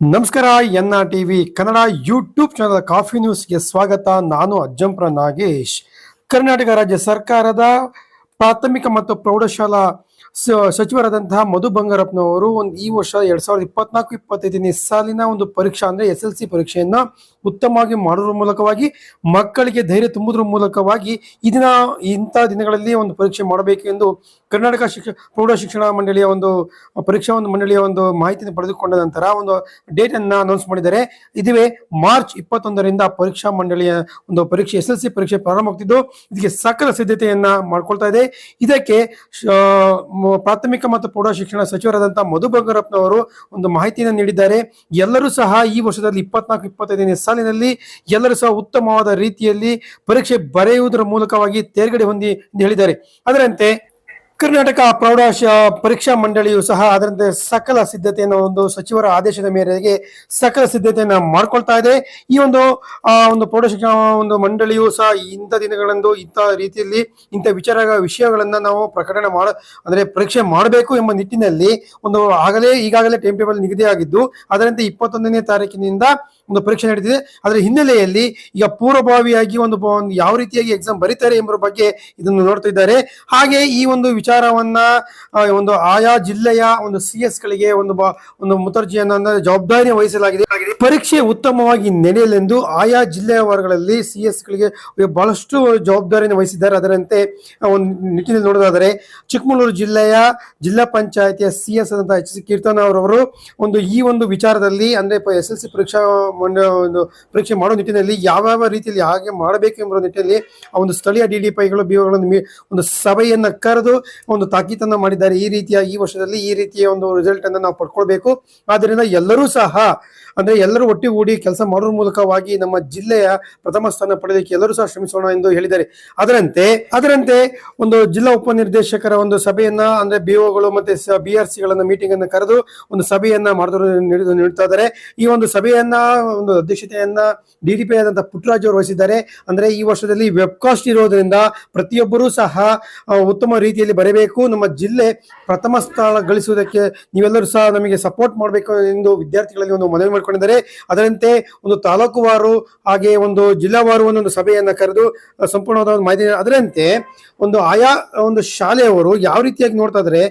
ನಮಸ್ಕಾರ, N R TV Kannada YouTube channel coffee ನ್ಯೂಸ್ಗೆ ಸ್ವಾಗತ. ನಾನು ಅಜ್ಜಂಪುರ ನಾಗೇಶ್. ಕರ್ನಾಟಕ ರಾಜ್ಯ ಸರ್ಕಾರದ ಪ್ರಾಥಮಿಕ ಮತ್ತು ಪ್ರೌಢಶಾಲಾ ಸಚಿವರಾದಂತಹ ಮಧು ಬಂಗಾರಪ್ಪನವರು ಒಂದು ಈ ವರ್ಷ ಎರಡ್ ಸಾವಿರದ ಇಪ್ಪತ್ನಾಲ್ಕು ಇಪ್ಪತ್ತೈದನೇ ಸಾಲಿನ ಒಂದು ಪರೀಕ್ಷಾ ಅಂದ್ರೆ ಎಸ್ ಎಲ್ ಸಿ ಪರೀಕ್ಷೆಯನ್ನ ಉತ್ತಮವಾಗಿ ಮಾಡೋದ್ರ ಮೂಲಕವಾಗಿ ಮಕ್ಕಳಿಗೆ ಧೈರ್ಯ ತುಂಬುದ್ರ ಮೂಲಕವಾಗಿ ಈ ದಿನ ಇಂಥ ದಿನಗಳಲ್ಲಿ ಒಂದು ಪರೀಕ್ಷೆ ಮಾಡಬೇಕು ಎಂದು ಕರ್ನಾಟಕ ಶಿಕ್ಷಣ ಪ್ರೌಢ ಶಿಕ್ಷಣ ಮಂಡಳಿಯ ಒಂದು, ಪರೀಕ್ಷಾ ಒಂದು ಮಂಡಳಿಯ ಒಂದು ಮಾಹಿತಿಯನ್ನು ಪಡೆದುಕೊಂಡ ನಂತರ ಒಂದು ಡೇಟ್ ಅನ್ನ ಅನೌನ್ಸ್ ಮಾಡಿದ್ದಾರೆ. ಇದುವೇ ಮಾರ್ಚ್ ಇಪ್ಪತ್ತೊಂದರಿಂದ ಪರೀಕ್ಷಾ ಮಂಡಳಿಯ ಒಂದು ಪರೀಕ್ಷೆ, ಎಸ್ ಎಲ್ ಸಿ ಪರೀಕ್ಷೆ ಪ್ರಾರಂಭವಾಗ್ತಿದ್ದು. ಇದಕ್ಕೆ ಸಕಲ ಸಿದ್ಧತೆಯನ್ನ ಮಾಡ್ಕೊಳ್ತಾ ಇದೆ. ಇದಕ್ಕೆ ಪ್ರಾಥಮಿಕ ಮತ್ತು ಪ್ರೌಢ ಶಿಕ್ಷಣ ಸಚಿವರಾದಂತಹ ಮಧು ಬಂಗಾರಪ್ಪನವರು ಒಂದು ಮಾಹಿತಿಯನ್ನು ನೀಡಿದ್ದಾರೆ. ಎಲ್ಲರೂ ಸಹ ಈ ವರ್ಷದಲ್ಲಿ ಇಪ್ಪತ್ನಾಲ್ಕು ಇಪ್ಪತ್ತೈದನೇ ಸಾಲಿನಲ್ಲಿ ಎಲ್ಲರೂ ಸಹ ಉತ್ತಮವಾದ ರೀತಿಯಲ್ಲಿ ಪರೀಕ್ಷೆ ಬರೆಯುವುದರ ಮೂಲಕವಾಗಿ ತೇರ್ಗಡೆ ಹೊಂದಿ ಎಂದು ಹೇಳಿದ್ದಾರೆ. ಅದರಂತೆ ಕರ್ನಾಟಕ ಪ್ರೌಢ ಪರೀಕ್ಷಾ ಮಂಡಳಿಯು ಸಹ ಅದರಂತೆ ಸಕಲ ಸಿದ್ಧತೆಯನ್ನು ಒಂದು ಸಚಿವರ ಆದೇಶದ ಮೇರೆಗೆ ಸಕಲ ಸಿದ್ಧತೆಯನ್ನು ಮಾಡ್ಕೊಳ್ತಾ ಇದೆ. ಈ ಒಂದು, ಆ, ಒಂದು ಪ್ರೌಢಶಿಕ್ಷಣ ಒಂದು ಮಂಡಳಿಯು ಸಹ ಇಂಥ ದಿನಗಳಂದು ಇಂಥ ರೀತಿಯಲ್ಲಿ ಇಂಥ ವಿಚಾರ ವಿಷಯಗಳನ್ನ ನಾವು ಪ್ರಕಟಣೆ ಮಾಡ, ಅಂದ್ರೆ ಪರೀಕ್ಷೆ ಮಾಡಬೇಕು ಎಂಬ ನಿಟ್ಟಿನಲ್ಲಿ ಒಂದು ಆಗಲೇ ಈಗಾಗಲೇ ಟೈಮ್ ಟೇಬಲ್ ನಿಗದಿಯಾಗಿದ್ದು ಅದರಂತೆ ಇಪ್ಪತ್ತೊಂದನೇ ತಾರೀಕಿನಿಂದ ಒಂದು ಪರೀಕ್ಷೆ ನಡೆದಿದೆ ಅದರ ಹಿನ್ನೆಲೆಯಲ್ಲಿ ಈಗ ಪೂರ್ವಭಾವಿಯಾಗಿ ಒಂದು ಒಂದು ಯಾವ ರೀತಿಯಾಗಿ ಎಕ್ಸಾಮ್ ಬರೀತಾರೆ ಎಂಬ ಬಗ್ಗೆ ಇದನ್ನು ನೋಡ್ತಾ ಇದ್ದಾರೆ. ಹಾಗೆ ಈ ಒಂದು ವಿಚಾರವನ್ನ ಒಂದು ಆಯಾ ಜಿಲ್ಲೆಯ ಒಂದು ಸಿ ಎಸ್ ಗಳಿಗೆ ಒಂದು ಬ- ಒಂದು ಮುತರ್ಜಿಯನ್ನ ಜವಾಬ್ದಾರಿ ವಹಿಸಲಾಗಿದೆ. ಪರೀಕ್ಷೆ ಉತ್ತಮವಾಗಿ ನಡೆಯಲೆಂದು ಆಯಾ ಜಿಲ್ಲೆಯ ವರ್ಗಗಳಲ್ಲಿ ಸಿ ಎಸ್ ಗಳಿಗೆ ಬಹಳಷ್ಟು ಜವಾಬ್ದಾರಿಯನ್ನು ವಹಿಸಿದ್ದಾರೆ. ಅದರಂತೆ ಒಂದು ನಿಟ್ಟಿನಲ್ಲಿ ನೋಡೋದಾದರೆ, ಚಿಕ್ಕಮಗಳೂರು ಜಿಲ್ಲೆಯ ಜಿಲ್ಲಾ ಪಂಚಾಯತಿಯ ಸಿ ಎಸ್ ಆದಂತಹ ಎಚ್ ಸಿ ಕೀರ್ತನ ಅವರವರು ಒಂದು ಈ ಒಂದು ವಿಚಾರದಲ್ಲಿ, ಅಂದ್ರೆ ಎಸ್ ಎಲ್ ಸಿ ಪರೀಕ್ಷಾ ಮಂಡ, ಒಂದು ಪರೀಕ್ಷೆ ಮಾಡೋ ನಿಟ್ಟಿನಲ್ಲಿ ಯಾವ್ಯಾವ ರೀತಿಯಲ್ಲಿ ಹಾಗೆ ಮಾಡಬೇಕು ಎಂಬ ನಿಟ್ಟಿನಲ್ಲಿ ಆ ಒಂದು ಸ್ಥಳೀಯ ಡಿ ಡಿ ಪೈಗಳು ಮೀ- ಒಂದು ಸಭೆಯನ್ನು ಕರೆದು ಒಂದು ತಾಕೀತನ್ನ ಮಾಡಿದ್ದಾರೆ ಈ ರೀತಿಯ ಈ ವರ್ಷದಲ್ಲಿ ಈ ರೀತಿಯ ಒಂದು ರಿಸಲ್ಟ್ ಅನ್ನ ನಾವು ಪಡ್ಕೊಳ್ಬೇಕು. ಆದ್ರಿಂದ ಎಲ್ಲರೂ ಸಹ ಅಂದ್ರೆ ಎಲ್ಲರೂ ಒಟ್ಟಿಗೂಡಿ ಕೆಲಸ ಮಾಡುವ ಮೂಲಕವಾಗಿ ನಮ್ಮ ಜಿಲ್ಲೆಯ ಪ್ರಥಮ ಸ್ಥಾನ ಪಡೆಯಲಿಕ್ಕೆ ಎಲ್ಲರೂ ಸಹ ಶ್ರಮಿಸೋಣ ಎಂದು ಹೇಳಿದ್ದಾರೆ. ಅದರಂತೆ ಅದರಂತೆ ಒಂದು ಜಿಲ್ಲಾ ಉಪನಿರ್ದೇಶಕರ ಒಂದು ಸಭೆಯನ್ನ, ಅಂದ್ರೆ ಬಿಒಗಳು ಮತ್ತೆ ಬಿ ಆರ್ ಸಿಗಳನ್ನ ಮೀಟಿಂಗ್ ಅನ್ನು ಕರೆದು ಒಂದು ಸಭೆಯನ್ನ ಮಾಡಿದ್ರು ನೀಡ್ತಾ ಇದ್ದಾರೆ. ಈ ಒಂದು ಸಭೆಯನ್ನ, ಒಂದು ಅಧ್ಯಕ್ಷತೆಯನ್ನ ಡಿಡಿಪಿ ಆದಂತಹ ಪುಟ್ಟರಾಜ್ ಅವರು ವಹಿಸಿದ್ದಾರೆ. ಅಂದ್ರೆ ಈ ವರ್ಷದಲ್ಲಿ ವೆಬ್ಕಾಸ್ಟ್ ಇರೋದ್ರಿಂದ ಪ್ರತಿಯೊಬ್ಬರೂ ಸಹ ಉತ್ತಮ ರೀತಿಯಲ್ಲಿ ಬರಬೇಕು. ನಮ್ಮ ಜಿಲ್ಲೆ ಪ್ರಥಮ ಸ್ಥಾನ ಗಳಿಸುವುದಕ್ಕೆ ನೀವೆಲ್ಲರೂ ಸಹ ನಮಗೆ ಸಪೋರ್ಟ್ ಮಾಡಬೇಕು ಎಂದು ವಿದ್ಯಾರ್ಥಿಗಳಲ್ಲಿ ಒಂದು ಮನವಿ ಮಾಡಿಕೊಂಡಿದ್ದಾರೆ ಅದರಂತೆ ಒಂದು ತಾಲೂಕುವಾರು ಹಾಗೆ ಒಂದು ಜಿಲ್ಲಾವಾರು ಒಂದೊಂದು ಸಭೆಯನ್ನು ಕರೆದು ಸಂಪೂರ್ಣವಾದ ಒಂದು ಮಾಹಿತಿ ಅದರಂತೆ ಒಂದು ಆಯಾ, ಒಂದು ಶಾಲೆಯವರು ಯಾವ ರೀತಿಯಾಗಿ ನೋಡ್ತಾ ಇದ್ದಾರೆ,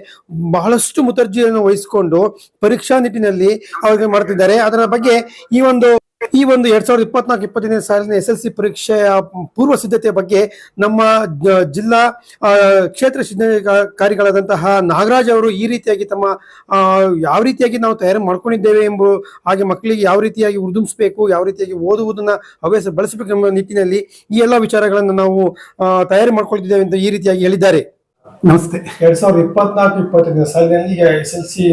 ಬಹಳಷ್ಟು ಮುತರ್ಜಿಯನ್ನು ವಹಿಸಿಕೊಂಡು ಪರೀಕ್ಷಾ ನಿಟ್ಟಿನಲ್ಲಿ ಅವರಿಗೆ ಮಾಡ್ತಿದ್ದಾರೆ. ಅದರ ಬಗ್ಗೆ ಈ ಒಂದು ಈ ಒಂದು ಎರಡ್ ಸಾವಿರದ ಇಪ್ಪತ್ನಾಲ್ಕು ಇಪ್ಪತ್ತೈದನೇ ಸಾಲಿನ ಎಸ್ ಎಲ್ ಸಿ ಪರೀಕ್ಷೆಯ ಪೂರ್ವ ಸಿದ್ಧತೆ ಬಗ್ಗೆ ನಮ್ಮ ಜಿಲ್ಲಾ ಕ್ಷೇತ್ರ ಸಿದ್ಧಕಾರಿಗಳಾದಂತಹ ನಾಗರಾಜ್ ಅವರು ಈ ರೀತಿಯಾಗಿ ತಮ್ಮ ಯಾವ ರೀತಿಯಾಗಿ ನಾವು ತಯಾರಿ ಮಾಡ್ಕೊಂಡಿದ್ದೇವೆ ಎಂಬ ಹಾಗೆ ಮಕ್ಕಳಿಗೆ ಯಾವ ರೀತಿಯಾಗಿ ಉರ್ದುಂಬಿಸಬೇಕು ಯಾವ ರೀತಿಯಾಗಿ ಓದುವುದನ್ನ ಹವ್ಯಾಸ ಬಳಸಬೇಕು ಎಂಬ ನಿಟ್ಟಿನಲ್ಲಿ ಈ ಎಲ್ಲ ವಿಚಾರಗಳನ್ನು ನಾವು ತಯಾರಿ ಮಾಡ್ಕೊಳ್ತಿದ್ದೇವೆ ಅಂತ ಈ ರೀತಿಯಾಗಿ ಹೇಳಿದ್ದಾರೆ. ನಮಸ್ತೆ. ಎರಡ್ ಸಾವಿರದ ಇಪ್ಪತ್ನಾಲ್ಕು ಇಪ್ಪತ್ತೈದನೇ ಸಾಲಿನಲ್ಲಿ ಈಗ ಎಸ್ ಎಲ್ ಸಿ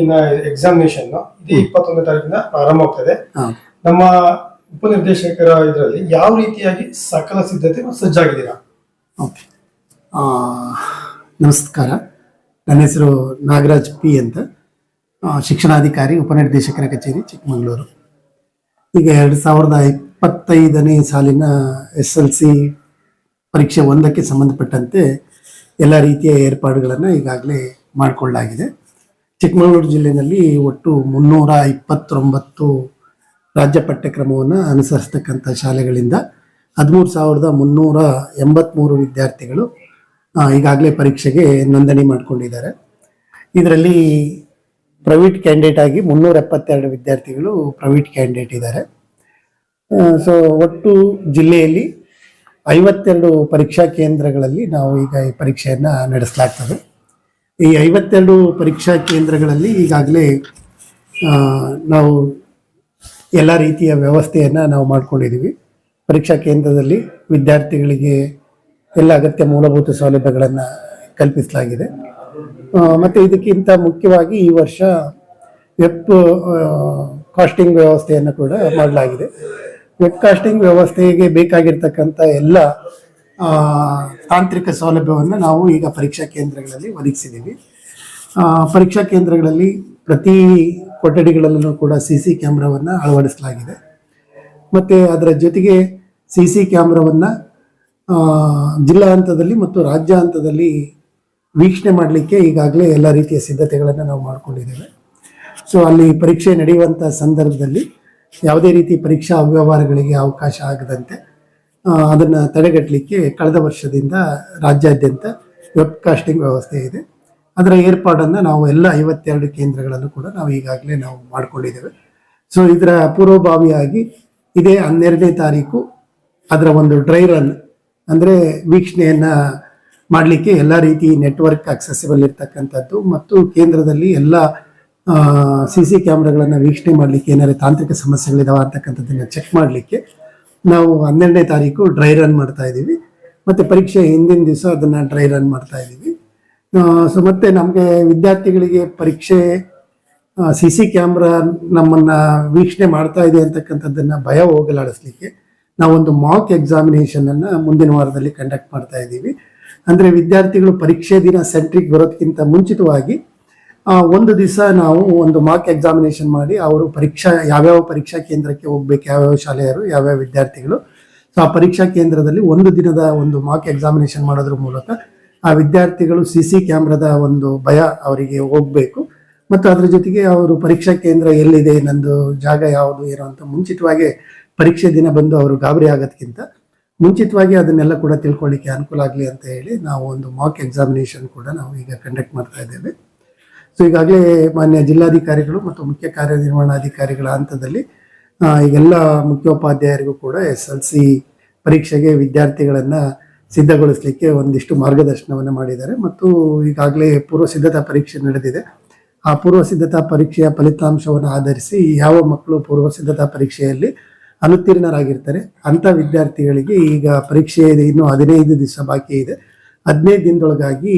ಎಕ್ಸಾಮಿನೇಷನ್ ಇದು ಇಪ್ಪತ್ತೊಂದನೇ ತಾರೀಕಿನ ಪ್ರಾರಂಭ ಆಗ್ತದೆ. ನಮ್ಮ ಉಪನಿರ್ದೇಶಕರ ಇದರಲ್ಲಿ ಯಾವ ರೀತಿಯಾಗಿ ಸಕಲ ಸಿದ್ಧತೆ ಸಜ್ಜಾಗಿದ್ದೀರಾ? ಓಕೆ. ನಮಸ್ಕಾರ. ನನ್ನ ಹೆಸರು ನಾಗರಾಜ್ ಪಿ ಅಂತ. ಶಿಕ್ಷಣಾಧಿಕಾರಿ, ಉಪನಿರ್ದೇಶಕರ ಕಚೇರಿ, ಚಿಕ್ಕಮಗಳೂರು. ಈಗ ಎರಡು ಸಾವಿರದ ಇಪ್ಪತ್ತೈದನೇ ಸಾಲಿನ ಎಸ್ ಎಲ್ ಸಿ ಪರೀಕ್ಷೆ ಒಂದಕ್ಕೆ ಸಂಬಂಧಪಟ್ಟಂತೆ ಎಲ್ಲ ರೀತಿಯ ಏರ್ಪಾಡುಗಳನ್ನು ಈಗಾಗಲೇ ಮಾಡಿಕೊಳ್ಳಲಾಗಿದೆ. ಚಿಕ್ಕಮಗಳೂರು ಜಿಲ್ಲೆಯಲ್ಲಿ ಒಟ್ಟು ಮುನ್ನೂರ ಇಪ್ಪತ್ತೊಂಬತ್ತು ರಾಜ್ಯ ಪಠ್ಯಕ್ರಮವನ್ನು ಅನುಸರಿಸ್ತಕ್ಕಂಥ ಶಾಲೆಗಳಿಂದ ಹದಿಮೂರು ಸಾವಿರದ ಮುನ್ನೂರ ಎಂಬತ್ತ್ಮೂರು ವಿದ್ಯಾರ್ಥಿಗಳು ಈಗಾಗಲೇ ಪರೀಕ್ಷೆಗೆ ನೋಂದಣಿ ಮಾಡಿಕೊಂಡಿದ್ದಾರೆ. ಇದರಲ್ಲಿ ಪ್ರೈವೇಟ್ ಕ್ಯಾಂಡಿಡೇಟ್ ಆಗಿ ಮುನ್ನೂರ ಎಪ್ಪತ್ತೆರಡು ವಿದ್ಯಾರ್ಥಿಗಳು ಪ್ರೈವೇಟ್ ಕ್ಯಾಂಡಿಡೇಟ್ ಇದ್ದಾರೆ. ಸೊ ಒಟ್ಟು ಜಿಲ್ಲೆಯಲ್ಲಿ ಐವತ್ತೆರಡು ಪರೀಕ್ಷಾ ಕೇಂದ್ರಗಳಲ್ಲಿ ನಾವು ಈಗ ಈ ಪರೀಕ್ಷೆಯನ್ನು ನಡೆಸಲಾಗ್ತದೆ. ಈ ಐವತ್ತೆರಡು ಪರೀಕ್ಷಾ ಕೇಂದ್ರಗಳಲ್ಲಿ ಈಗಾಗಲೇ ನಾವು ಎಲ್ಲ ರೀತಿಯ ವ್ಯವಸ್ಥೆಯನ್ನು ನಾವು ಮಾಡಿಕೊಂಡಿದ್ದೀವಿ ಪರೀಕ್ಷಾ ಕೇಂದ್ರದಲ್ಲಿ ವಿದ್ಯಾರ್ಥಿಗಳಿಗೆ ಎಲ್ಲ ಅಗತ್ಯ ಮೂಲಭೂತ ಸೌಲಭ್ಯಗಳನ್ನು ಕಲ್ಪಿಸಲಾಗಿದೆ. ಮತ್ತು ಇದಕ್ಕಿಂತ ಮುಖ್ಯವಾಗಿ ಈ ವರ್ಷ ವೆಬ್ ಕಾಸ್ಟಿಂಗ್ ವ್ಯವಸ್ಥೆಯನ್ನು ಕೂಡ ಮಾಡಲಾಗಿದೆ. ವೆಬ್ ಕಾಸ್ಟಿಂಗ್ ವ್ಯವಸ್ಥೆಗೆ ಬೇಕಾಗಿರ್ತಕ್ಕಂಥ ಎಲ್ಲ ತಾಂತ್ರಿಕ ಸೌಲಭ್ಯವನ್ನು ನಾವು ಈಗ ಪರೀಕ್ಷಾ ಕೇಂದ್ರಗಳಲ್ಲಿ ಒದಗಿಸಿದ್ದೀವಿ ಪರೀಕ್ಷಾ ಕೇಂದ್ರಗಳಲ್ಲಿ ಪ್ರತಿ ಕೊಠಡಿಗಳಲ್ಲೂ ಕೂಡ ಸಿ ಸಿ ಕ್ಯಾಮ್ರಾವನ್ನು ಅಳವಡಿಸಲಾಗಿದೆ. ಮತ್ತು ಅದರ ಜೊತೆಗೆ ಸಿ ಸಿ ಕ್ಯಾಮ್ರಾವನ್ನು ಜಿಲ್ಲಾ ಹಂತದಲ್ಲಿ ಮತ್ತು ರಾಜ್ಯ ಹಂತದಲ್ಲಿ ವೀಕ್ಷಣೆ ಮಾಡಲಿಕ್ಕೆ ಈಗಾಗಲೇ ಎಲ್ಲ ರೀತಿಯ ಸಿದ್ಧತೆಗಳನ್ನು ನಾವು ಮಾಡಿಕೊಂಡಿದ್ದೇವೆ. ಸೊ ಅಲ್ಲಿ ಪರೀಕ್ಷೆ ನಡೆಯುವಂಥ ಸಂದರ್ಭದಲ್ಲಿ ಯಾವುದೇ ರೀತಿ ಪರೀಕ್ಷಾ ಅವ್ಯವಹಾರಗಳಿಗೆ ಅವಕಾಶ ಆಗದಂತೆ ಅದನ್ನು ತಡೆಗಟ್ಟಲಿಕ್ಕೆ ಕಳೆದ ವರ್ಷದಿಂದ ರಾಜ್ಯಾದ್ಯಂತ ವೆಬ್ಕಾಸ್ಟಿಂಗ್ ವ್ಯವಸ್ಥೆ ಇದೆ. ಅದರ ಏರ್ಪಾಡನ್ನು ನಾವು ಎಲ್ಲ ಐವತ್ತೆರಡು ಕೇಂದ್ರಗಳನ್ನು ಕೂಡ ನಾವು ಈಗಾಗಲೇ ನಾವು ಮಾಡಿಕೊಂಡಿದ್ದೇವೆ. ಸೊ ಇದರ ಪೂರ್ವಭಾವಿಯಾಗಿ ಇದೇ ಹನ್ನೆರಡನೇ ತಾರೀಕು ಅದರ ಒಂದು ಡ್ರೈ ರನ್ ಅಂದರೆ ವೀಕ್ಷಣೆಯನ್ನು ಮಾಡಲಿಕ್ಕೆ ಎಲ್ಲ ರೀತಿ ನೆಟ್ವರ್ಕ್ ಅಕ್ಸೆಸಿಬಲ್ ಇರ್ತಕ್ಕಂಥದ್ದು ಮತ್ತು ಕೇಂದ್ರದಲ್ಲಿ ಎಲ್ಲ ಸಿ ಸಿ ಕ್ಯಾಮ್ರಾಗಳನ್ನು ವೀಕ್ಷಣೆ ಮಾಡಲಿಕ್ಕೆ ಏನಾದ್ರು ತಾಂತ್ರಿಕ ಸಮಸ್ಯೆಗಳಿದಾವೆ ಅಂತಕ್ಕಂಥದ್ದನ್ನು ಚೆಕ್ ಮಾಡಲಿಕ್ಕೆ ನಾವು ಹನ್ನೆರಡನೇ ತಾರೀಕು ಡ್ರೈ ರನ್ ಮಾಡ್ತಾ ಇದ್ದೀವಿ. ಮತ್ತು ಪರೀಕ್ಷೆ ಹಿಂದಿನ ದಿವಸ ಅದನ್ನು ಡ್ರೈ ರನ್ ಮಾಡ್ತಾ ಇದ್ದೀವಿ. ಸೊ ಮತ್ತೆ ನಮಗೆ ವಿದ್ಯಾರ್ಥಿಗಳಿಗೆ ಪರೀಕ್ಷೆ ಸಿ ಸಿ ಕ್ಯಾಮ್ರಾ ನಮ್ಮನ್ನ ವೀಕ್ಷಣೆ ಮಾಡ್ತಾ ಇದೆ ಅಂತಕ್ಕಂಥದ್ದನ್ನ ಭಯ ಹೋಗಲಾಡಿಸ್ಲಿಕ್ಕೆ ನಾವೊಂದು ಮಾಕ್ ಎಕ್ಸಾಮಿನೇಷನನ್ನು ಮುಂದಿನ ವಾರದಲ್ಲಿ ಕಂಡಕ್ಟ್ ಮಾಡ್ತಾ ಇದ್ದೀವಿ. ಅಂದ್ರೆ ವಿದ್ಯಾರ್ಥಿಗಳು ಪರೀಕ್ಷೆ ದಿನ ಸೆಂಟ್ರಿಗೆ ಬರೋದಕ್ಕಿಂತ ಮುಂಚಿತವಾಗಿ ಒಂದು ದಿವಸ ನಾವು ಒಂದು ಮಾಕ್ ಎಕ್ಸಾಮಿನೇಷನ್ ಮಾಡಿ ಅವರು ಪರೀಕ್ಷಾ, ಯಾವ್ಯಾವ ಪರೀಕ್ಷಾ ಕೇಂದ್ರಕ್ಕೆ ಹೋಗ್ಬೇಕು, ಯಾವ್ಯಾವ ಶಾಲೆಯರು, ಯಾವ್ಯಾವ ವಿದ್ಯಾರ್ಥಿಗಳು. ಸೊ ಆ ಪರೀಕ್ಷಾ ಕೇಂದ್ರದಲ್ಲಿ ಒಂದು ದಿನದ ಒಂದು ಮಾಕ್ ಎಕ್ಸಾಮಿನೇಷನ್ ಮಾಡೋದ್ರ ಮೂಲಕ ಆ ವಿದ್ಯಾರ್ಥಿಗಳು ಸಿ ಸಿ ಕ್ಯಾಮ್ರಾದ ಒಂದು ಭಯ ಅವರಿಗೆ ಹೋಗ್ಬೇಕು. ಮತ್ತು ಅದರ ಜೊತೆಗೆ ಅವರು ಪರೀಕ್ಷಾ ಕೇಂದ್ರ ಎಲ್ಲಿದೆ, ನಂದು ಜಾಗ ಯಾವುದು, ಏನೋ ಅಂತ ಮುಂಚಿತವಾಗಿ ಪರೀಕ್ಷೆ ದಿನ ಬಂದು ಅವರು ಗಾಬರಿ ಆಗೋದಕ್ಕಿಂತ ಮುಂಚಿತವಾಗಿ ಅದನ್ನೆಲ್ಲ ಕೂಡ ತಿಳ್ಕೊಳ್ಳಿಕ್ಕೆ ಅನುಕೂಲ ಆಗಲಿ ಅಂತ ಹೇಳಿ ನಾವು ಒಂದು ಮಾಕ್ ಎಕ್ಸಾಮಿನೇಷನ್ ಕೂಡ ನಾವು ಈಗ ಕಂಡಕ್ಟ್ ಮಾಡ್ತಾ ಇದ್ದೇವೆ. ಸೊ ಈಗಾಗಲೇ ಮಾನ್ಯ ಜಿಲ್ಲಾಧಿಕಾರಿಗಳು ಮತ್ತು ಮುಖ್ಯ ಕಾರ್ಯನಿರ್ವಹಣಾಧಿಕಾರಿಗಳ ಹಂತದಲ್ಲಿ ಈಗೆಲ್ಲ ಮುಖ್ಯೋಪಾಧ್ಯಾಯರಿಗೂ ಕೂಡ ಎಸ್ ಎಲ್ ಸಿ ಪರೀಕ್ಷೆಗೆ ವಿದ್ಯಾರ್ಥಿಗಳನ್ನು ಸಿದ್ಧಗೊಳಿಸಲಿಕ್ಕೆ ಒಂದಿಷ್ಟು ಮಾರ್ಗದರ್ಶನವನ್ನು ಮಾಡಿದ್ದಾರೆ. ಮತ್ತು ಈಗಾಗಲೇ ಪೂರ್ವ ಸಿದ್ಧತಾ ಪರೀಕ್ಷೆ ನಡೆದಿದೆ. ಆ ಪೂರ್ವ ಸಿದ್ಧತಾ ಪರೀಕ್ಷೆಯ ಫಲಿತಾಂಶವನ್ನು ಆಧರಿಸಿ ಯಾವ ಮಕ್ಕಳು ಪೂರ್ವ ಸಿದ್ಧತಾ ಪರೀಕ್ಷೆಯಲ್ಲಿ ಅನುತ್ತೀರ್ಣರಾಗಿರ್ತಾರೆ, ಅಂಥ ವಿದ್ಯಾರ್ಥಿಗಳಿಗೆ ಈಗ ಪರೀಕ್ಷೆ ಇನ್ನು ಹದಿನೈದು ದಿವಸ ಬಾಕಿ ಇದೆ. ಹದಿನೈದು ದಿನದೊಳಗಾಗಿ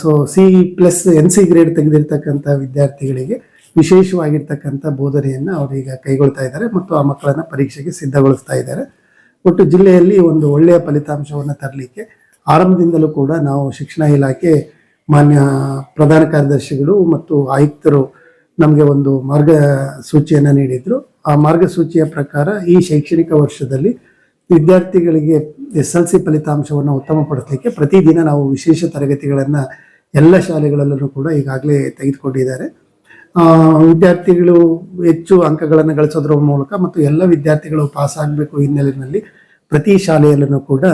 so C plus and C grade ತೆಗೆದಿರ್ತಕ್ಕಂಥ ವಿದ್ಯಾರ್ಥಿಗಳಿಗೆ ವಿಶೇಷವಾಗಿರ್ತಕ್ಕಂಥ ಬೋಧನೆಯನ್ನು ಅವರೀಗ ಕೈಗೊಳ್ತಾ ಇದ್ದಾರೆ ಮತ್ತು ಆ ಮಕ್ಕಳನ್ನು ಪರೀಕ್ಷೆಗೆ ಸಿದ್ಧಗೊಳಿಸ್ತಾ ಇದ್ದಾರೆ. ಒಟ್ಟು ಜಿಲ್ಲೆಯಲ್ಲಿ ಒಂದು ಒಳ್ಳೆಯ ಫಲಿತಾಂಶವನ್ನು ತರಲಿಕ್ಕೆ ಆರಂಭದಿಂದಲೂ ಕೂಡ ನಾವು ಶಿಕ್ಷಣ ಇಲಾಖೆ ಮಾನ್ಯ ಪ್ರಧಾನ ಕಾರ್ಯದರ್ಶಿಗಳು ಮತ್ತು ಆಯುಕ್ತರು ನಮಗೆ ಒಂದು ಮಾರ್ಗಸೂಚಿಯನ್ನು ನೀಡಿದ್ರು. ಆ ಮಾರ್ಗಸೂಚಿಯ ಪ್ರಕಾರ ಈ ಶೈಕ್ಷಣಿಕ ವರ್ಷದಲ್ಲಿ ವಿದ್ಯಾರ್ಥಿಗಳಿಗೆ ಎಸ್ ಎಲ್ ಸಿ ಫಲಿತಾಂಶವನ್ನು ಉತ್ತಮಪಡಿಸಲಿಕ್ಕೆ ಪ್ರತಿದಿನ ನಾವು ವಿಶೇಷ ತರಗತಿಗಳನ್ನು ಎಲ್ಲ ಶಾಲೆಗಳಲ್ಲೂ ಕೂಡ ಈಗಾಗಲೇ ತೆಗೆದುಕೊಂಡಿದ್ದಾರೆ. ವಿದ್ಯಾರ್ಥಿಗಳು ಹೆಚ್ಚು ಅಂಕಗಳನ್ನು ಗಳಿಸೋದ್ರ ಮೂಲಕ ಮತ್ತು ಎಲ್ಲ ವಿದ್ಯಾರ್ಥಿಗಳು ಪಾಸ್ ಆಗಬೇಕು ಹಿನ್ನೆಲೆಯಲ್ಲಿ ಪ್ರತಿ ಶಾಲೆಯಲ್ಲೂ ಕೂಡ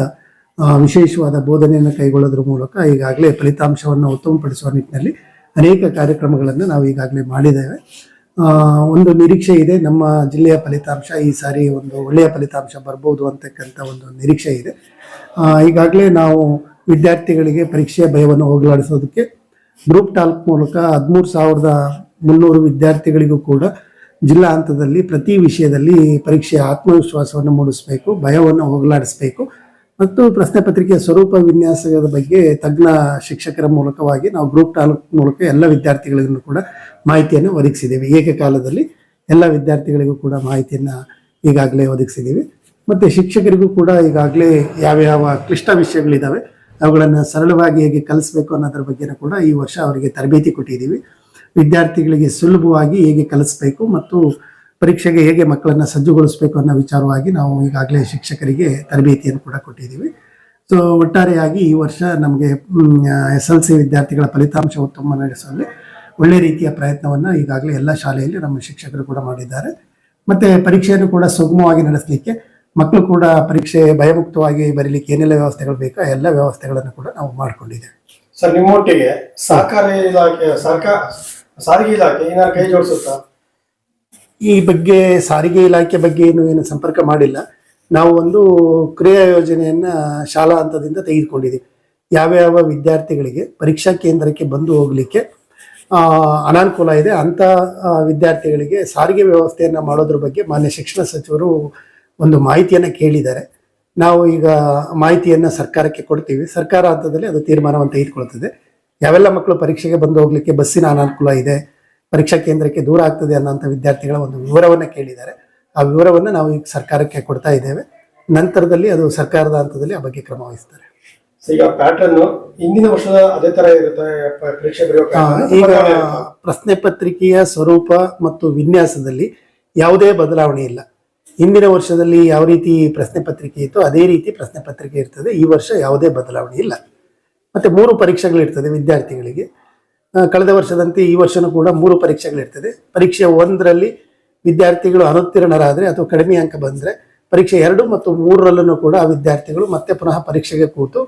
ವಿಶೇಷವಾದ ಬೋಧನೆಯನ್ನು ಕೈಗೊಳ್ಳೋದ್ರ ಮೂಲಕ ಈಗಾಗಲೇ ಫಲಿತಾಂಶವನ್ನು ಉತ್ತಮಪಡಿಸುವ ನಿಟ್ಟಿನಲ್ಲಿ ಅನೇಕ ಕಾರ್ಯಕ್ರಮಗಳನ್ನು ನಾವು ಈಗಾಗಲೇ ಮಾಡಿದ್ದೇವೆ. ಒಂದು ನಿರೀಕ್ಷೆ ಇದೆ, ನಮ್ಮ ಜಿಲ್ಲೆಯ ಫಲಿತಾಂಶ ಈ ಸಾರಿ ಒಂದು ಒಳ್ಳೆಯ ಫಲಿತಾಂಶ ಬರ್ಬೋದು ಅಂತಕ್ಕಂಥ ಒಂದು ನಿರೀಕ್ಷೆ ಇದೆ. ಈಗಾಗಲೇ ನಾವು ವಿದ್ಯಾರ್ಥಿಗಳಿಗೆ ಪರೀಕ್ಷೆಯ ಭಯವನ್ನು ಹೋಗಲಾಡಿಸೋದಕ್ಕೆ ಗ್ರೂಪ್ ಟಾಲ್ಕ್ ಮೂಲಕ ಹದಿಮೂರು ಸಾವಿರದ ಮುನ್ನೂರು ವಿದ್ಯಾರ್ಥಿಗಳಿಗೂ ಕೂಡ ಜಿಲ್ಲಾ ಹಂತದಲ್ಲಿ ಪ್ರತಿ ವಿಷಯದಲ್ಲಿ ಪರೀಕ್ಷೆಯ ಆತ್ಮವಿಶ್ವಾಸವನ್ನು ಮೂಡಿಸಬೇಕು, ಭಯವನ್ನು ಹೋಗಲಾಡಿಸಬೇಕು. ಮತ್ತು ಪ್ರಶ್ನೆ ಪತ್ರಿಕೆಯ ಸ್ವರೂಪ ವಿನ್ಯಾಸದ ಬಗ್ಗೆ ತಜ್ಞ ಶಿಕ್ಷಕರ ಮೂಲಕವಾಗಿ ನಾವು ಗ್ರೂಪ್ ತಾಲೂಕು ಮೂಲಕ ಎಲ್ಲ ವಿದ್ಯಾರ್ಥಿಗಳಿಗೂ ಕೂಡ ಮಾಹಿತಿಯನ್ನು ಒದಗಿಸಿದ್ದೀವಿ. ಏಕಕಾಲದಲ್ಲಿ ಎಲ್ಲ ವಿದ್ಯಾರ್ಥಿಗಳಿಗೂ ಕೂಡ ಮಾಹಿತಿಯನ್ನು ಈಗಾಗಲೇ ಒದಗಿಸಿದ್ದೀವಿ. ಮತ್ತು ಶಿಕ್ಷಕರಿಗೂ ಕೂಡ ಈಗಾಗಲೇ ಯಾವ್ಯಾವ ಕ್ಲಿಷ್ಟ ವಿಷಯಗಳಿದ್ದಾವೆ ಅವುಗಳನ್ನು ಸರಳವಾಗಿ ಹೇಗೆ ಕಲಿಸ್ಬೇಕು ಅನ್ನೋದ್ರ ಬಗ್ಗೆನೂ ಕೂಡ ಈ ವರ್ಷ ಅವರಿಗೆ ತರಬೇತಿ ಕೊಟ್ಟಿದ್ದೀವಿ. ವಿದ್ಯಾರ್ಥಿಗಳಿಗೆ ಸುಲಭವಾಗಿ ಹೇಗೆ ಕಲಿಸ್ಬೇಕು ಮತ್ತು ಪರೀಕ್ಷೆಗೆ ಹೇಗೆ ಮಕ್ಕಳನ್ನು ಸಜ್ಜುಗೊಳಿಸಬೇಕು ಅನ್ನೋ ವಿಚಾರವಾಗಿ ನಾವು ಈಗಾಗಲೇ ಶಿಕ್ಷಕರಿಗೆ ತರಬೇತಿಯನ್ನು ಕೂಡ ಕೊಟ್ಟಿದ್ದೀವಿ. ಸೊ ಒಟ್ಟಾರೆಯಾಗಿ ಈ ವರ್ಷ ನಮಗೆ ಎಸ್ ಎಲ್ ಸಿ ವಿದ್ಯಾರ್ಥಿಗಳ ಫಲಿತಾಂಶ ಉತ್ತಮ ನಡೆಸುವಲ್ಲಿ ಒಳ್ಳೆ ರೀತಿಯ ಪ್ರಯತ್ನವನ್ನು ಈಗಾಗಲೇ ಎಲ್ಲ ಶಾಲೆಯಲ್ಲಿ ನಮ್ಮ ಶಿಕ್ಷಕರು ಕೂಡ ಮಾಡಿದ್ದಾರೆ. ಮತ್ತೆ ಪರೀಕ್ಷೆಯನ್ನು ಕೂಡ ಸುಗಮವಾಗಿ ನಡೆಸಲಿಕ್ಕೆ ಮಕ್ಕಳು ಕೂಡ ಪರೀಕ್ಷೆ ಭಯಮುಕ್ತವಾಗಿ ಬರೀಲಿಕ್ಕೆ ಏನೆಲ್ಲ ವ್ಯವಸ್ಥೆಗಳು ಬೇಕೋ ಎಲ್ಲ ವ್ಯವಸ್ಥೆಗಳನ್ನು ಕೂಡ ನಾವು ಮಾಡಿಕೊಂಡಿದ್ದೇವೆ. ಸರ್ ನಿಮ್ಮೊಟ್ಟಿಗೆ ಸಹಕಾರ ಇಲಾಖೆ, ಸರ್ಕಾರ ಸಾರಿಗೆ ಇಲಾಖೆ, ಏನಾದ್ರು ಕೈ ಜೋಡಿಸುತ್ತಾ? ಈ ಬಗ್ಗೆ, ಸಾರಿಗೆ ಇಲಾಖೆ ಬಗ್ಗೆ ಏನು ಏನು ಸಂಪರ್ಕ ಮಾಡಿಲ್ಲ. ನಾವು ಒಂದು ಕ್ರಿಯಾ ಯೋಜನೆಯನ್ನ ಶಾಲಾ ಹಂತದಿಂದ ತೆಗೆದುಕೊಂಡಿದ್ದೀವಿ. ಯಾವ್ಯಾವ ವಿದ್ಯಾರ್ಥಿಗಳಿಗೆ ಪರೀಕ್ಷಾ ಕೇಂದ್ರಕ್ಕೆ ಬಂದು ಹೋಗಲಿಕ್ಕೆ ಅನಾನುಕೂಲ ಇದೆ. ಅಂತ ವಿದ್ಯಾರ್ಥಿಗಳಿಗೆ ಸಾರಿಗೆ ವ್ಯವಸ್ಥೆಯನ್ನು ಮಾಡೋದ್ರ ಬಗ್ಗೆ ಮಾನ್ಯ ಶಿಕ್ಷಣ ಸಚಿವರು ಒಂದು ಮಾಹಿತಿಯನ್ನ ಕೇಳಿದ್ದಾರೆ. ನಾವು ಈಗ ಮಾಹಿತಿಯನ್ನ ಸರ್ಕಾರಕ್ಕೆ ಕೊಡ್ತೀವಿ. ಸರ್ಕಾರ ಹಂತದಲ್ಲಿ ಅದು ತೀರ್ಮಾನವನ್ನು ತೆಗೆದುಕೊಳ್ತದೆ. ಯಾವೆಲ್ಲ ಮಕ್ಕಳು ಪರೀಕ್ಷೆಗೆ ಬಂದು ಹೋಗ್ಲಿಕ್ಕೆ ಬಸ್ಸಿನ ಅನಾನುಕೂಲ ಇದೆ ಪರೀಕ್ಷಾ ಕೇಂದ್ರಕ್ಕೆ ದೂರ ಆಗ್ತದೆ ಅನ್ನೋಂಥ ವಿದ್ಯಾರ್ಥಿಗಳ ಒಂದು ವಿವರವನ್ನು ಕೇಳಿದ್ದಾರೆ. ಆ ವಿವರವನ್ನು ನಾವು ಈಗ ಸರ್ಕಾರಕ್ಕೆ ಕೊಡ್ತಾ ಇದ್ದೇವೆ. ನಂತರದಲ್ಲಿ ಅದು ಸರ್ಕಾರದ ಹಂತದಲ್ಲಿ ಆ ಬಗ್ಗೆ ಕ್ರಮ ವಹಿಸ್ತಾರೆ. ಈಗ ಪ್ಯಾಟರ್ನ್ ಹಿಂದಿನ ವರ್ಷದ ಅದೇ ತರ ಇರುತ್ತೆ ಪರೀಕ್ಷೆ ಈಗ ಪ್ರಶ್ನೆ ಪತ್ರಿಕೆಯ ಸ್ವರೂಪ ಮತ್ತು ವಿನ್ಯಾಸದಲ್ಲಿ ಯಾವುದೇ ಬದಲಾವಣೆ ಇಲ್ಲ. ಹಿಂದಿನ ವರ್ಷದಲ್ಲಿ ಯಾವ ರೀತಿ ಪ್ರಶ್ನೆ ಪತ್ರಿಕೆ ಇತ್ತು ಅದೇ ರೀತಿ ಪ್ರಶ್ನೆ ಪತ್ರಿಕೆ ಇರ್ತದೆ. ಈ ವರ್ಷ ಯಾವುದೇ ಬದಲಾವಣೆ ಇಲ್ಲ. ಮತ್ತೆ ಮೂರು ಪರೀಕ್ಷೆಗಳಿರ್ತದೆ ವಿದ್ಯಾರ್ಥಿಗಳಿಗೆ. ಕಳೆದ ವರ್ಷದಂತೆ ಈ ವರ್ಷನೂ ಕೂಡ ಮೂರು ಪರೀಕ್ಷೆಗಳಿರ್ತದೆ ಪರೀಕ್ಷೆ ಒಂದರಲ್ಲಿ ವಿದ್ಯಾರ್ಥಿಗಳು ಅನುತ್ತೀರ್ಣರಾದರೆ ಅಥವಾ ಕಡಿಮೆ ಅಂಕ ಬಂದರೆ ಪರೀಕ್ಷೆ ಎರಡು ಮತ್ತು ಮೂರರಲ್ಲೂ ಕೂಡ ಆ ವಿದ್ಯಾರ್ಥಿಗಳು ಮತ್ತೆ ಪುನಃ ಪರೀಕ್ಷೆಗೆ ಕೂತು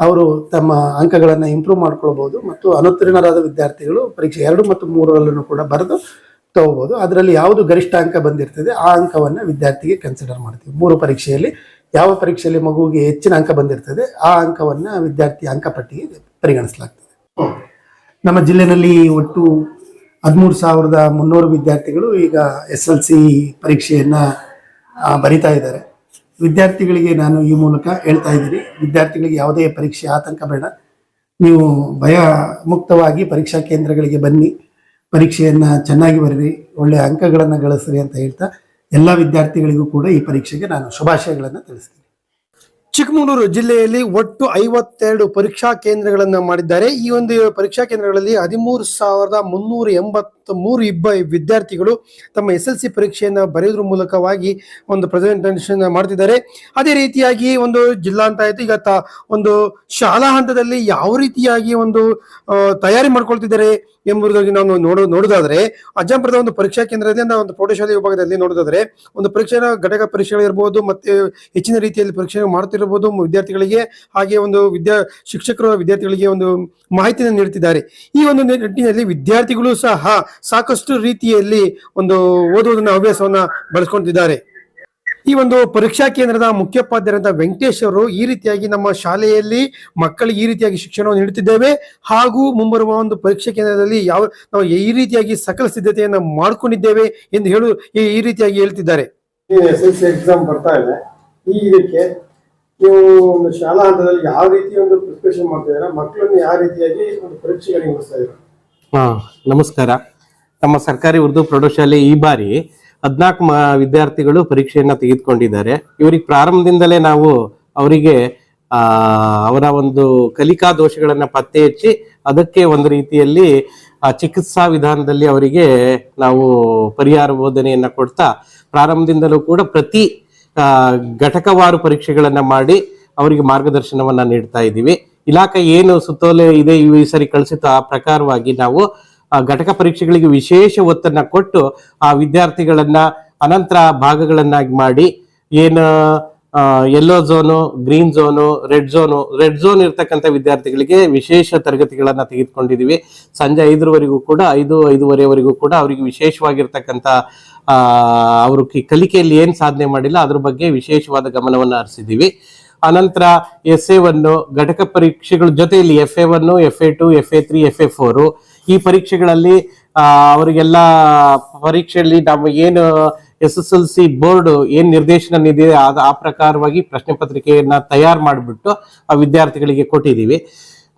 ಅವರು ತಮ್ಮ ಅಂಕಗಳನ್ನು ಇಂಪ್ರೂವ್ ಮಾಡ್ಕೊಳ್ಬೋದು ಮತ್ತು ಅನುತ್ತೀರ್ಣರಾದ ವಿದ್ಯಾರ್ಥಿಗಳು ಪರೀಕ್ಷೆ ಎರಡು ಮತ್ತು ಮೂರರಲ್ಲೂ ಕೂಡ ಬರೆದು ತಗೋಬೋದು. ಅದರಲ್ಲಿ ಯಾವುದು ಗರಿಷ್ಠ ಅಂಕ ಬಂದಿರ್ತದೆ ಆ ಅಂಕವನ್ನು ವಿದ್ಯಾರ್ಥಿಗೆ ಕನ್ಸಿಡರ್ ಮಾಡ್ತೀವಿ. ಮೂರು ಪರೀಕ್ಷೆಯಲ್ಲಿ ಯಾವ ಪರೀಕ್ಷೆಯಲ್ಲಿ ಮಗುವಿಗೆ ಹೆಚ್ಚಿನ ಅಂಕ ಬಂದಿರ್ತದೆ, ಆ ಅಂಕವನ್ನು ವಿದ್ಯಾರ್ಥಿ ಅಂಕಪಟ್ಟಿಗೆ ಪರಿಗಣಿಸಲಾಗ್ತದೆ. ನಮ್ಮ ಜಿಲ್ಲೆಯಲ್ಲಿ ಒಟ್ಟು ಹದಿಮೂರು ಸಾವಿರದ ಮುನ್ನೂರು ವಿದ್ಯಾರ್ಥಿಗಳು ಈಗ ಎಸ್ ಎಲ್ ಸಿ ಪರೀಕ್ಷೆಯನ್ನು ಬರಿತಾ ಇದ್ದಾರೆ. ವಿದ್ಯಾರ್ಥಿಗಳಿಗೆ ನಾನು ಈ ಮೂಲಕ ಹೇಳ್ತಾ ಇದ್ದೀನಿ, ವಿದ್ಯಾರ್ಥಿಗಳಿಗೆ ಯಾವುದೇ ಪರೀಕ್ಷೆ ಆತಂಕ ಬೇಡ. ನೀವು ಭಯ ಮುಕ್ತವಾಗಿ ಪರೀಕ್ಷಾ ಕೇಂದ್ರಗಳಿಗೆ ಬನ್ನಿ, ಪರೀಕ್ಷೆಯನ್ನು ಚೆನ್ನಾಗಿ ಬರೀರಿ ಒಳ್ಳೆಯ ಅಂಕಗಳನ್ನು ಗಳಿಸ್ರಿ ಅಂತ ಹೇಳ್ತಾ ಎಲ್ಲ ವಿದ್ಯಾರ್ಥಿಗಳಿಗೂ ಕೂಡ ಈ ಪರೀಕ್ಷೆಗೆ ನಾನು ಶುಭಾಶಯಗಳನ್ನು ತಿಳಿಸ್ತೀನಿ. ಚಿಕ್ಕಮಗಳೂರು ಜಿಲ್ಲೆಯಲ್ಲಿ ಒಟ್ಟು ಐವತ್ತೆರಡು ಪರೀಕ್ಷಾ ಕೇಂದ್ರಗಳನ್ನು ಮಾಡಿದ್ದಾರೆ. ಈ ಒಂದು ಪರೀಕ್ಷಾ ಕೇಂದ್ರಗಳಲ್ಲಿ ಹದಿಮೂರು ಸಾವಿರದ ಮುನ್ನೂರ ಎಂಬತ್ತ್ ಮೂರು ಇಬ್ಬ ವಿದ್ಯಾರ್ಥಿಗಳು ತಮ್ಮ ಎಸ್ ಎಲ್ ಸಿ ಪರೀಕ್ಷೆಯನ್ನು ಬರೆಯೋದ್ರ ಮೂಲಕವಾಗಿ ಒಂದು ಪ್ರೆಸೆಂಟೇಷನ್ ಮಾಡ್ತಿದ್ದಾರೆ. ಅದೇ ರೀತಿಯಾಗಿ ಒಂದು ಜಿಲ್ಲಾ ಅಂತ ಆಯಿತು, ಈಗ ತ ಒಂದು ಶಾಲಾ ಹಂತದಲ್ಲಿ ಯಾವ ರೀತಿಯಾಗಿ ಒಂದು ತಯಾರಿ ಮಾಡ್ಕೊಳ್ತಿದ್ದಾರೆ? ಎಂಬುದಾಗಿ ನಾವು ನೋಡ, ನೋಡೋದಾದ್ರೆ ಅಜ್ಜಂಪುರದ ಒಂದು ಪರೀಕ್ಷಾ ಕೇಂದ್ರದಲ್ಲಿ ನಾವು ಒಂದು ಪ್ರೌಢಶಾಲೆ ವಿಭಾಗದಲ್ಲಿ ನೋಡೋದಾದ್ರೆ ಒಂದು ಪರೀಕ್ಷೆನ ಘಟಕ ಪರೀಕ್ಷೆಗಳಿರ್ಬೋದು ಮತ್ತೆ ಹೆಚ್ಚಿನ ರೀತಿಯಲ್ಲಿ ಪರೀಕ್ಷೆ ಮಾಡುತ್ತಿರಬಹುದು ವಿದ್ಯಾರ್ಥಿಗಳಿಗೆ ಹಾಗೆ ಒಂದು ವಿದ್ಯಾ, ಶಿಕ್ಷಕರು ವಿದ್ಯಾರ್ಥಿಗಳಿಗೆ ಒಂದು ಮಾಹಿತಿಯನ್ನು ನೀಡುತ್ತಿದ್ದಾರೆ. ಈ ಒಂದು ನಿಟ್ಟಿನಲ್ಲಿ ವಿದ್ಯಾರ್ಥಿಗಳು ಸಹ ಸಾಕಷ್ಟು ರೀತಿಯಲ್ಲಿ ಒಂದು ಓದುವುದನ್ನು ಹವ್ಯಾಸವನ್ನು ಬಳಸ್ಕೊಂತಿದ್ದಾರೆ ಈ ಒಂದು ಪರೀಕ್ಷಾ ಕೇಂದ್ರದ ಮುಖ್ಯೋಪಾಧ್ಯಾಯರಾದ ವೆಂಕಟೇಶ್ ಅವರು ಈ ರೀತಿಯಾಗಿ ನಮ್ಮ ಶಾಲೆಯಲ್ಲಿ ಮಕ್ಕಳಿಗೆ ಈ ರೀತಿಯಾಗಿ ಶಿಕ್ಷಣವನ್ನು ನೀಡುತ್ತಿದ್ದೇವೆ ಹಾಗೂ ಮುಂಬರುವ ಒಂದು ಪರೀಕ್ಷಾ ಕೇಂದ್ರದಲ್ಲಿ ಯಾವ ನಾವು ಈ ರೀತಿಯಾಗಿ ಸಕಲ ಸಿದ್ಧತೆಯನ್ನು ಮಾಡ್ಕೊಂಡಿದ್ದೇವೆ ಎಂದು ಹೇಳು ಈ- ಈ ರೀತಿಯಾಗಿ ಹೇಳ್ತಿದ್ದಾರೆ. ಎಕ್ಸಾಮ್ ಬರ್ತಾ ಇದೆ. ಈ ಇದಕ್ಕೆ ನೀವು ಒಂದು ಶಾಲಾ ಹಂತದಲ್ಲಿ ಯಾವ ರೀತಿ ಒಂದು ಪ್ರಿಪ್ರೇಷನ್ ಮಾಡ್ತಿದ್ದೀರಾ ಮಕ್ಕಳನ್ನು ಯಾವ ರೀತಿಯಾಗಿ ಒಂದು ಪರೀಕ್ಷೆಗಳಿಗೆ ನಡೆಸ್ತಾ ಇದ್ದೀರಾ? ಹಾ ನಮಸ್ಕಾರ. ನಮ್ಮ ಸರ್ಕಾರಿ ಉರ್ದು ಪ್ರೌಢಶಾಲೆ ಈ ಬಾರಿ ಹದ್ನಾಲ್ಕು ವಿದ್ಯಾರ್ಥಿಗಳು ಪರೀಕ್ಷೆಯನ್ನ ತೆಗೆದುಕೊಂಡಿದ್ದಾರೆ. ಇವರಿಗೆ ಪ್ರಾರಂಭದಿಂದಲೇ ನಾವು ಅವರಿಗೆ ಅವರ ಒಂದು ಕಲಿಕಾ ದೋಷಗಳನ್ನ ಪತ್ತೆ ಹಚ್ಚಿ ಅದಕ್ಕೆ ಒಂದು ರೀತಿಯಲ್ಲಿ ಆ, ಚಿಕಿತ್ಸಾ ವಿಧಾನದಲ್ಲಿ ಅವರಿಗೆ ನಾವು ಪರಿಹಾರ ಬೋಧನೆಯನ್ನ ಕೊಡ್ತಾ ಪ್ರಾರಂಭದಿಂದಲೂ ಕೂಡ ಪ್ರತಿ ಘಟಕವಾರು ಪರೀಕ್ಷೆಗಳನ್ನ ಮಾಡಿ ಅವರಿಗೆ ಮಾರ್ಗದರ್ಶನವನ್ನ ನೀಡ್ತಾ ಇದ್ದೀವಿ ಇಲಾಖೆ ಏನು ಸುತ್ತೋಲೆ ಇದೆ ಈ ಸರಿ ಕಳಿಸಿತ್ತು ಆ ಪ್ರಕಾರವಾಗಿ ನಾವು ಘಟಕ ಪರೀಕ್ಷೆಗಳಿಗೆ ವಿಶೇಷ ಒತ್ತನ್ನ ಕೊಟ್ಟು ಆ ವಿದ್ಯಾರ್ಥಿಗಳನ್ನ ಅನಂತರ ಭಾಗಗಳನ್ನಾಗಿ ಮಾಡಿ ಏನು yellow zone green zone red zone red zone ಇರ್ತಕ್ಕಂಥ ವಿದ್ಯಾರ್ಥಿಗಳಿಗೆ ವಿಶೇಷ ತರಗತಿಗಳನ್ನು ತೆಗೆದುಕೊಂಡಿದ್ದೀವಿ ಸಂಜೆ ಐದರವರೆಗೂ ಕೂಡ, ಐದು, ಐದೂವರೆವರೆಗೂ ಕೂಡ ಅವರಿಗೆ ವಿಶೇಷವಾಗಿರ್ತಕ್ಕಂಥ ಅವರು ಕಲಿಕೆಯಲ್ಲಿ ಏನು ಸಾಧನೆ ಮಾಡಿಲ್ಲ, ಅದ್ರ ಬಗ್ಗೆ ವಿಶೇಷವಾದ ಗಮನವನ್ನು ಹರಿಸಿದ್ದೀವಿ ಅನಂತರ ಎಸ್ ಎ ಒನ್ನು ಘಟಕ ಪರೀಕ್ಷೆಗಳ ಜೊತೆಯಲ್ಲಿ F A one F A two F A three F A four ಈ ಪರೀಕ್ಷೆಗಳಲ್ಲಿ ಅವರಿಗೆಲ್ಲ ಪರೀಕ್ಷೆಯಲ್ಲಿ ನಾವು ಏನು S S L C board ಏನ್ ನಿರ್ದೇಶನ ನೀಡಿದೆ ಆ ಪ್ರಕಾರವಾಗಿ ಪ್ರಶ್ನೆ ಪತ್ರಿಕೆಯನ್ನ ತಯಾರು ಮಾಡಿಬಿಟ್ಟು ಆ ವಿದ್ಯಾರ್ಥಿಗಳಿಗೆ ಕೊಟ್ಟಿದ್ದೀವಿ.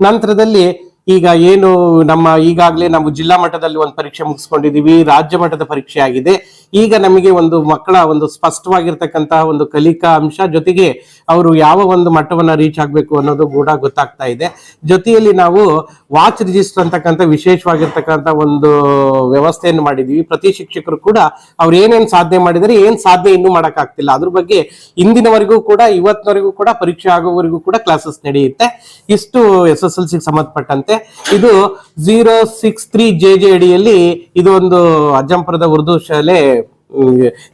ನಂತರದಲ್ಲಿ ಈಗ ಏನು ನಮ್ಮ ಈಗಾಗಲೇ ನಾವು ಜಿಲ್ಲಾ ಮಟ್ಟದಲ್ಲಿ ಒಂದು ಪರೀಕ್ಷೆ ಮುಗಿಸ್ಕೊಂಡಿದ್ದೀವಿ, ರಾಜ್ಯ ಮಟ್ಟದ ಪರೀಕ್ಷೆ ಆಗಿದೆ. ಈಗ ನಮಗೆ ಒಂದು ಮಕ್ಕಳ ಒಂದು ಸ್ಪಷ್ಟವಾಗಿರ್ತಕ್ಕಂತಹ ಒಂದು ಕಲಿಕಾ ಅಂಶ, ಜೊತೆಗೆ ಅವರು ಯಾವ ಒಂದು ಮಟ್ಟವನ್ನು ರೀಚ್ ಆಗಬೇಕು ಅನ್ನೋದು ಕೂಡ ಗೊತ್ತಾಗ್ತಾ ಇದೆ. ಜೊತೆಯಲ್ಲಿ ನಾವು ವಾಚ್ ರಿಜಿಸ್ಟರ್ ಅಂತಕ್ಕಂಥ ವಿಶೇಷವಾಗಿರ್ತಕ್ಕಂಥ ಒಂದು ವ್ಯವಸ್ಥೆಯನ್ನು ಮಾಡಿದ್ದೀವಿ. ಪ್ರತಿ ಶಿಕ್ಷಕರು ಕೂಡ ಅವ್ರು ಏನೇನು ಸಾಧನೆ ಮಾಡಿದರೆ ಏನು ಸಾಧನೆ ಇನ್ನೂ ಮಾಡೋಕ್ಕಾಗ್ತಿಲ್ಲ. ಅದ್ರ ಬಗ್ಗೆ ಇಂದಿನವರೆಗೂ ಕೂಡ, ಇವತ್ತಿನವರೆಗೂ ಕೂಡ ಪರೀಕ್ಷೆ ಆಗೋವರೆಗೂ ಕೂಡ ಕ್ಲಾಸಸ್ ನಡೆಯುತ್ತೆ. ಇಷ್ಟು ಎಸ್ ಎಸ್ ಎಲ್ ಸಿಗೆ ಸಂಬಂಧಪಟ್ಟಂತೆ. ಇದು zero six three J J ಅಡಿಯಲ್ಲಿ ಇದು ಒಂದು ಅಜ್ಜಂಪುರದ ಉರ್ದು ಶಾಲೆ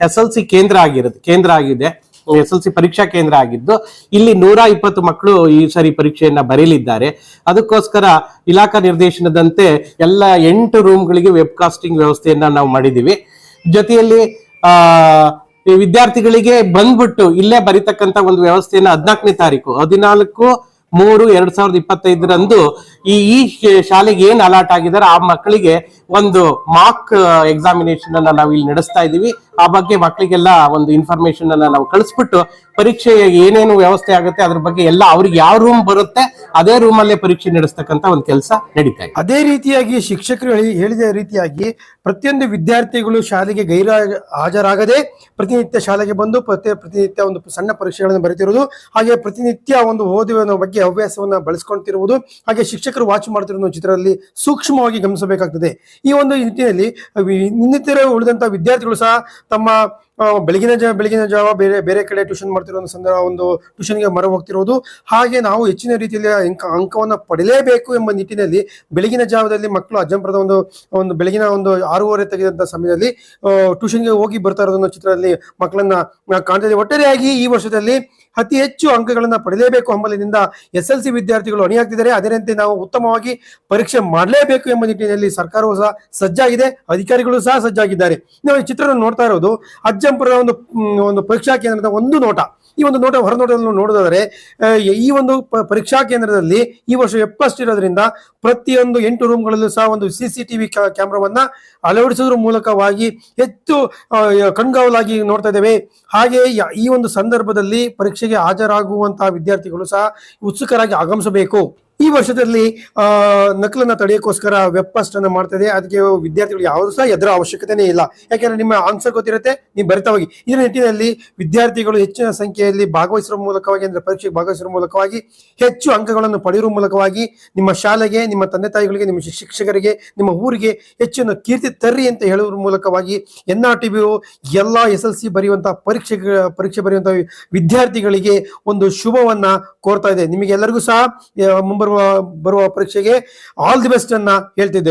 ಎಸ್ ಎಲ್ ಸಿ ಕೇಂದ್ರ ಆಗಿರುತ್ತೆ, ಕೇಂದ್ರ ಆಗಿದೆ. ಎಸ್ ಎಲ್ ಸಿ ಪರೀಕ್ಷಾ ಕೇಂದ್ರ ಆಗಿದ್ದು, ಇಲ್ಲಿ ನೂರ ಇಪ್ಪತ್ತು ಮಕ್ಕಳು ಈ ಸರಿ ಪರೀಕ್ಷೆಯನ್ನ ಬರೀಲಿದ್ದಾರೆ. ಅದಕ್ಕೋಸ್ಕರ ಇಲಾಖಾ ನಿರ್ದೇಶನದಂತೆ ಎಲ್ಲ ಎಂಟು ರೂಮ್ಗಳಿಗೆ ವೆಬ್ ಕಾಸ್ಟಿಂಗ್ ವ್ಯವಸ್ಥೆಯನ್ನ ನಾವು ಮಾಡಿದ್ದೀವಿ. ಜೊತೆಯಲ್ಲಿ, ಆ ವಿದ್ಯಾರ್ಥಿಗಳಿಗೆ ಬಂದ್ಬಿಟ್ಟು ಇಲ್ಲೇ ಬರೀತಕ್ಕಂತ ಒಂದು ವ್ಯವಸ್ಥೆಯನ್ನ ಹದಿನಾಲ್ಕನೇ ತಾರೀಕು, ಹದಿನಾಲ್ಕು ಮೂರು, ಎರಡ್ ಸಾವಿರದ ಇಪ್ಪತ್ತೈದರಂದು ಈ ಈ ಶಾಲೆಗೆ ಏನ್ ಅಲಾಟ್ ಆಗಿದ್ದಾರೆ, ಆ ಮಕ್ಕಳಿಗೆ ಒಂದು ಮಾಕ್ ಎಕ್ಸಾಮಿನೇಷನ್ ಅನ್ನ ನಾವು ಇಲ್ಲಿ ನಡೆಸ್ತಾ ಇದೀವಿ. ಆ ಬಗ್ಗೆ ಮಕ್ಕಳಿಗೆಲ್ಲ ಒಂದು ಇನ್ಫಾರ್ಮೇಶನ್ ಅನ್ನ ನಾವು ಕಳಿಸ್ಬಿಟ್ಟು ಪರೀಕ್ಷೆ ಏನೇನು ವ್ಯವಸ್ಥೆ ಆಗುತ್ತೆ, ಅದ್ರ ಬಗ್ಗೆ ಎಲ್ಲ ಅವ್ರಿಗೆ ಯಾವ ರೂಮ್ ಬರುತ್ತೆ, ಅದೇ ರೂಮ್ ಅಲ್ಲೇ ಪರೀಕ್ಷೆ ನಡೆಸ್ತಕ್ಕಂತ ಒಂದು ಕೆಲಸ ನಡೀತಾ ಇದೆ. ಅದೇ ರೀತಿಯಾಗಿ ಶಿಕ್ಷಕರು ಹೇಳಿದ ರೀತಿಯಾಗಿ ಪ್ರತಿಯೊಂದು ವಿದ್ಯಾರ್ಥಿಗಳು ಶಾಲೆಗೆ ಗೈರ, ಹಾಜರಾಗದೆ ಪ್ರತಿನಿತ್ಯ ಶಾಲೆಗೆ ಬಂದು, ಪ್ರತಿ, ಪ್ರತಿನಿತ್ಯ ಒಂದು ಸಣ್ಣ ಪರೀಕ್ಷೆಗಳನ್ನು ಬರೆತಿರುವುದು ಹಾಗೆ ಪ್ರತಿನಿತ್ಯ ಒಂದು ಓದುವ ಬಗ್ಗೆ ಹವ್ಯಾಸವನ್ನ ಬಳಸ್ಕೊಂತಿರುವುದು, ಹಾಗೆ ಶಿಕ್ಷಕರು ವಾಚ್ ಮಾಡ್ತಿರೋ ಚಿತ್ರದಲ್ಲಿ ಸೂಕ್ಷ್ಮವಾಗಿ ಗಮನಿಸಬೇಕಾಗ್ತದೆ. ಈ ಒಂದು ನಿಟ್ಟಿನಲ್ಲಿ ಇನ್ನಿತರ ಉಳಿದಂತ ವಿದ್ಯಾರ್ಥಿಗಳು ಸಹ ತಮ್ಮ ಬೆಳಗಿನ ಜಾವ ಬೆಳಗಿನ ಜಾವ ಬೇರೆ ಬೇರೆ ಕಡೆ ಟ್ಯೂಷನ್ ಮಾಡ್ತಿರೋ ಸಂದರ್ಭ, ಒಂದು ಟ್ಯೂಷನ್ಗೆ ಮರ ಹೋಗ್ತಿರೋದು. ಹಾಗೆ ನಾವು ಹೆಚ್ಚಿನ ರೀತಿಯಲ್ಲಿ ಅಂಕ, ಅಂಕವನ್ನು ಪಡೆಯಲೇಬೇಕು ಎಂಬ ನಿಟ್ಟಿನಲ್ಲಿ ಬೆಳಗಿನ ಜಾವದಲ್ಲಿ ಮಕ್ಕಳು ಅಜ್ಜಂಪುರದ ಒಂದು ಒಂದು ಬೆಳಗಿನ ಒಂದು ಆರೂವರೆ ತೆಗೆದಂಥ ಸಮಯದಲ್ಲಿ ಟ್ಯೂಷನ್ಗೆ ಹೋಗಿ ಬರ್ತಾ ಇರೋದನ್ನು ಚಿತ್ರದಲ್ಲಿ ಮಕ್ಕಳನ್ನ ಕಾಣ್ತಾ ಒಟ್ಟಾರೆಯಾಗಿ ಈ ವರ್ಷದಲ್ಲಿ ಅತಿ ಹೆಚ್ಚು ಅಂಕಗಳನ್ನು ಪಡೆಯಲೇಬೇಕು ಹಂಬಲದಿಂದ ಎಸ್ ಎಲ್ ಸಿ ವಿದ್ಯಾರ್ಥಿಗಳು ಅಣಿಯಾಗ್ತಿದ್ದಾರೆ. ಅದರಂತೆ ನಾವು ಉತ್ತಮವಾಗಿ ಪರೀಕ್ಷೆ ಮಾಡಲೇಬೇಕು ಎಂಬ ನಿಟ್ಟಿನಲ್ಲಿ ಸರ್ಕಾರವು ಸಹ ಸಜ್ಜಾಗಿದೆ. ಅಧಿಕಾರಿಗಳು ಸಹ ಸಜ್ಜಾಗಿದ್ದಾರೆ. ನಾವು ಈ ಚಿತ್ರವನ್ನು ನೋಡ್ತಾ ಇರೋದು ಅಜ್ಜಂಪುರದ ಒಂದು ಒಂದು ಪರೀಕ್ಷಾ ಕೇಂದ್ರದ ಒಂದು ನೋಟ. ಈ ಒಂದು ನೋಟ ಹೊರನೋಟವನ್ನು ನೋಟವನ್ನು ನೋಡೋದಾದರೆ ಈ ಒಂದು ಪರೀಕ್ಷಾ ಕೇಂದ್ರದಲ್ಲಿ ಈ ವರ್ಷ ಎಪ್ಪಷ್ಟು ಇರೋದ್ರಿಂದ ಪ್ರತಿಯೊಂದು ಎಂಟು ರೂಮ್ಗಳಲ್ಲೂ ಸಹ ಒಂದು ಸಿ ಸಿ ಟಿವಿ ಕ್ಯಾಮ್ರಾವನ್ನ ಅಳವಡಿಸೋದ್ರ ಮೂಲಕವಾಗಿ ಹೆಚ್ಚು ಕಣ್ಗಾವಲಾಗಿ ನೋಡ್ತಾ ಇದ್ದೇವೆ. ಹಾಗೆ ಈ ಒಂದು ಸಂದರ್ಭದಲ್ಲಿ ಪರೀಕ್ಷೆಗೆ ಹಾಜರಾಗುವಂತಹ ವಿದ್ಯಾರ್ಥಿಗಳು ಸಹ ಉತ್ಸುಕರಾಗಿ ಆಗಮಿಸಬೇಕು. ಈ ವರ್ಷದಲ್ಲಿ ನಕಲನ್ನ ತಡೆಯೋಕ್ಕೋಸ್ಕರ ವೆಬ್ ಪಾಸ್ಟ್ ಅನ್ನ ಮಾಡ್ತಾ ಇದೆ. ಅದಕ್ಕೆ ವಿದ್ಯಾರ್ಥಿಗಳು ಯಾವುದು ಸಹ ಎದುರ ಅವಶ್ಯಕತೆನೇ ಇಲ್ಲ. ಯಾಕೆಂದ್ರೆ ನಿಮ್ಮ ಆನ್ಸರ್ ಗೊತ್ತಿರುತ್ತೆ ನೀವು ಬರಿತಾ ಹೋಗಿ. ಇದರ ನಿಟ್ಟಿನಲ್ಲಿ ವಿದ್ಯಾರ್ಥಿಗಳು ಹೆಚ್ಚಿನ ಸಂಖ್ಯೆಯಲ್ಲಿ ಭಾಗವಹಿಸುವ ಮೂಲಕವಾಗಿ ಅಂದ್ರೆ ಪರೀಕ್ಷೆಗೆ ಭಾಗವಹಿಸುವ ಮೂಲಕವಾಗಿ ಹೆಚ್ಚು ಅಂಕಗಳನ್ನು ಪಡೆಯುವ ಮೂಲಕವಾಗಿ ನಿಮ್ಮ ಶಾಲೆಗೆ ನಿಮ್ಮ ತಂದೆ ತಾಯಿಗಳಿಗೆ ನಿಮ್ಮ ಶಿಕ್ಷಕರಿಗೆ ನಿಮ್ಮ ಊರಿಗೆ ಹೆಚ್ಚಿನ ಕೀರ್ತಿ ತರ್ರಿ ಅಂತ ಹೇಳುವ ಮೂಲಕವಾಗಿ ಎನ್ ಆರ್ ಟಿ ಬಿ ಎಲ್ಲ ಎಸ್ ಎಲ್ ಸಿ ಬರೆಯುವಂತಹ ಪರೀಕ್ಷೆ ಪರೀಕ್ಷೆ ಬರೆಯುವಂತಹ ವಿದ್ಯಾರ್ಥಿಗಳಿಗೆ ಒಂದು ಶುಭವನ್ನ ಕೋರ್ತಾ ಇದೆ. ನಿಮಗೆಲ್ಲರಿಗೂ ಸಹ ಆ, ಮುಂಬರುವ ಬರುವ ಪರೀಕ್ಷೆಗೆ ಆಲ್ ದಿ ಬೆಸ್ಟ್ ಅನ್ನ ಹೇಳ್ತಿದ್ದೇವೆ.